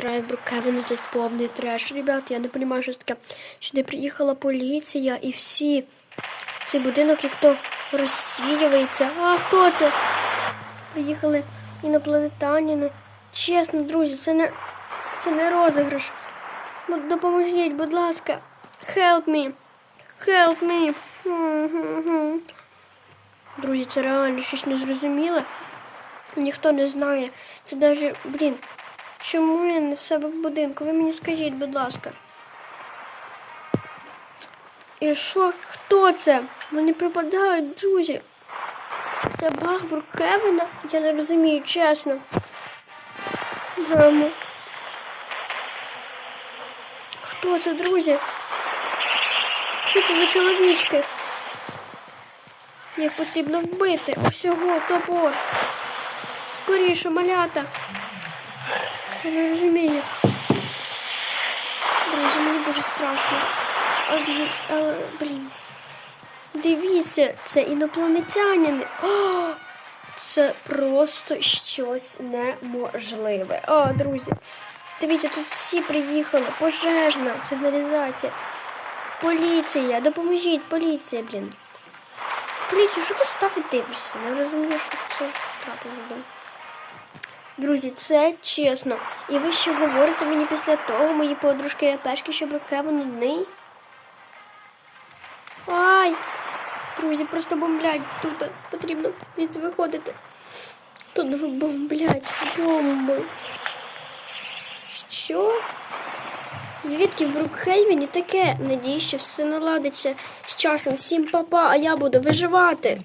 Граю в Брукевені, тут повний треш. Ребят, я не розумію, що таке. Сюди приїхала поліція і всі. Цей будинок як то розсіюється. А хто це? Приїхали інопланетяни. Чесно, друзі, це не, це не розіграш. Допоможіть, будь ласка. Help me. Help me. Друзі, це реально щось незрозуміле. Ніхто не знає. Це навіть, блін, чому я не в себе в будинку? Ви мені скажіть, будь ласка. І що? Хто це? Вони припадають, друзі. Це баг Брукевена? Я не розумію, чесно. Жамо. Хто це, друзі? Що це за чоловічки? Їх потрібно вбити. Усього топор. Скоріше, малята. Я не розумію. Друзі, мені дуже страшно. Але, блін. Дивіться, це інопланетяни. О, це просто щось неможливе. О, друзі. Дивіться, тут всі приїхали. Пожежна, сигналізація. Поліція, допоможіть, поліція, блін. Поліцію, що ти став і дивишся? Не розумію, що це трапилося. Друзі, це чесно. І ви ще говорите мені після того, мої подружки і пешки, що Брукевен нудний? Ай! Друзі, просто бомблять тут. Потрібно від виходити. Тут бомблять бомби. Що? Звідки в Брукхейвені таке? Надію, що все наладиться з часом. Всім папа, а я буду виживати.